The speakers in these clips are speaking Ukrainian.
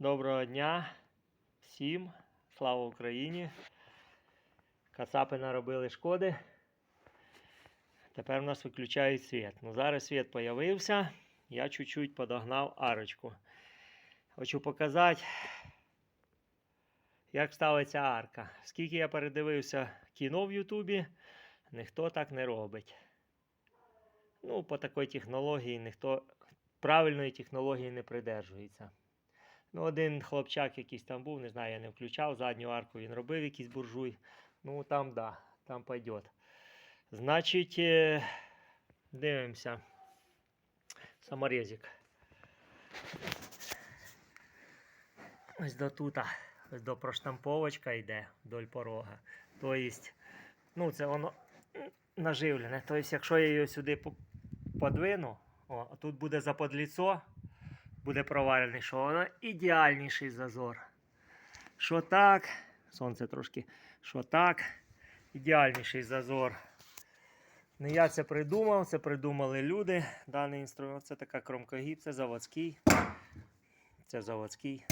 Доброго дня всім. Слава Україні. Кацапи наробили шкоди. Тепер у нас виключають світ. Ну, зараз світ з'явився. Я чуть-чуть подогнав арочку. Хочу показати, як ставиться арка. Скільки я передивився кіно в Ютубі, ніхто так не робить. Ну, по такій технології ніхто правильної технології не придержується. Ну, один хлопчак якийсь там був, не знаю, я не включав задню арку, він робив якийсь буржуй. Ну, там да, там пойдет. Значить, е, дивимося. Саморезик. Ось до тута, ось до проштамповочка йде вдоль порога. Тобто, ну, це воно наживлене. Тобто, якщо я його сюди по- подвину, о, тут буде заподліцо, буде проварений, що воно ідеальніший зазор. Що так, сонце трошки, що так, ідеальніший зазор. Не я це придумав, це придумали люди. Даний інструмент це така кромкогіб, це заводський. Це заводський.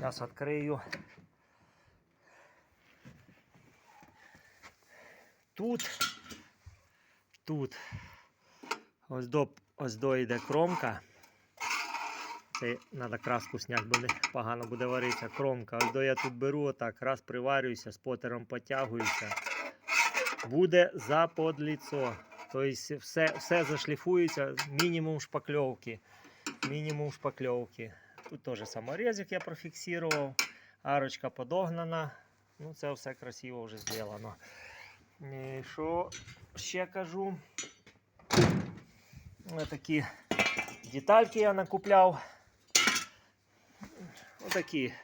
Зараз відкрию. Тут, тут, ось до, ось до йде кромка. Це треба краску зняти, бо не погано буде варитися. Кромка. Ось до я тут беру, отак, раз приварююся, спотером потягуюся. Буде заподліцо. Тобто все, все зашліфується, мінімум шпакльовки. Мінімум шпакльовки. Тут теж саморезик я профіксував. Арочка подогнана. Ну, це все красиво вже зроблено. Що ще кажу? Такі детальки я накупляв. Отакі.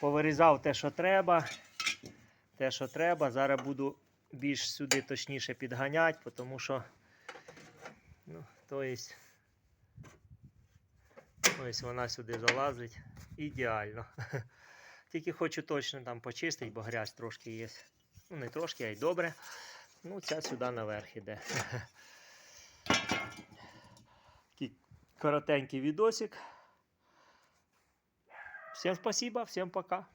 Повирізав те, що треба. Те, що треба. Зараз буду більш сюди точніше підганяти, тому що. Ну, то есть, ось вона сюди залазить ідеально. Тільки хочу точно там почистити, бо грязь трошки є. Ну, не трошки, а й добре. Ну, ця сюди наверх іде. Такий коротенький відосик. Всім спасибо, всім пока.